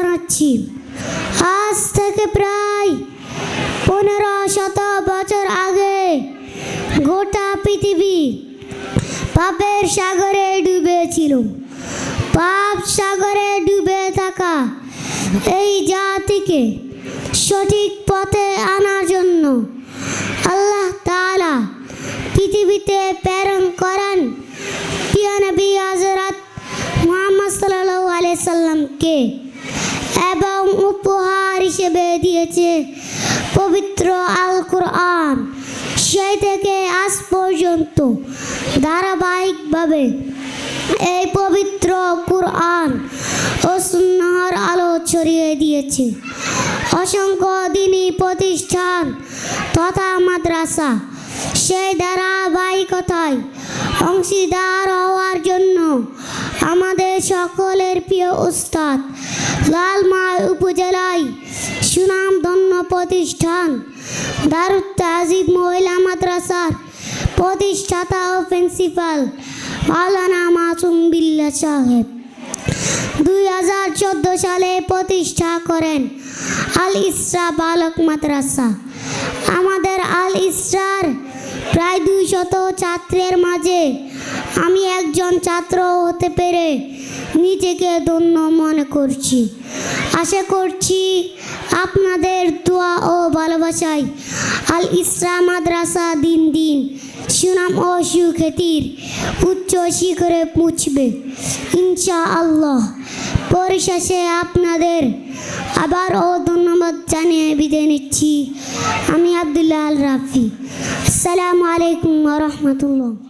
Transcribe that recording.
জানাচ্ছি। আজ থেকে প্রায় পনেরো শত বছর আগে গোটা পৃথিবী পাপের সাগরে ডুবেছিল। পাপ সাগরে ডুবে থাকা এই জাতিকে সঠিক পথে আনার জন্য আল্লাহ তাআলা পৃথিবীতে প্রেরণ করেন। প্রিয় নবী মুহাম্মদ সাল্লাল্লাহু আলাইহি সাল্লামকে এবং উপহার হিসেবে দিয়েছে পবিত্র আল কোরআন সেই থেকে আজ পর্যন্ত ধারাবাহিকভাবে এই পবিত্র কোরআন ও সুন্নাহর আলো ছড়িয়ে দিয়েছে। অসংখ্য দিনী প্রতিষ্ঠান তথা মাদ্রাসা সেই ধারাবাহিকতায় অংশীদার হওয়ার জন্য আমাদের সকলের প্রিয় উস্তাদ লালমাই উপজেলায় সুনামধন্য প্রতিষ্ঠান দারুত তাজিব মহিলা মাদ্রাসার প্রতিষ্ঠাতা ও প্রিন্সিপাল মাওলানা মাসুম বিল্লা সাহেব। দুই হাজার চোদ্দ সালে প্রতিষ্ঠা করেন আল ইসরা বালক মাদ্রাসা। আমাদের আল ইসরার প্রায় দুই শত ছাত্রের মাঝে আমি একজন ছাত্র হতে পেরে নিজেকে ধন্য মনে করছি। আশা করছি আপনাদের দোয়া ও ভালোবাসায় আল ইসরা মাদ্রাসা দিন দিন সুনাম ও সুখ্যাতির উচ্চ শিখরে পৌঁছবে। ইনশা আল্লাহ পরিশেষে আপনাদের আবারও ধন্যবাদ জানিয়ে বিদায় নিচ্ছি। আমি আবদুল্লাহ আল রাফি। আসসালামু আলাইকুম রহমতুল্লাহ।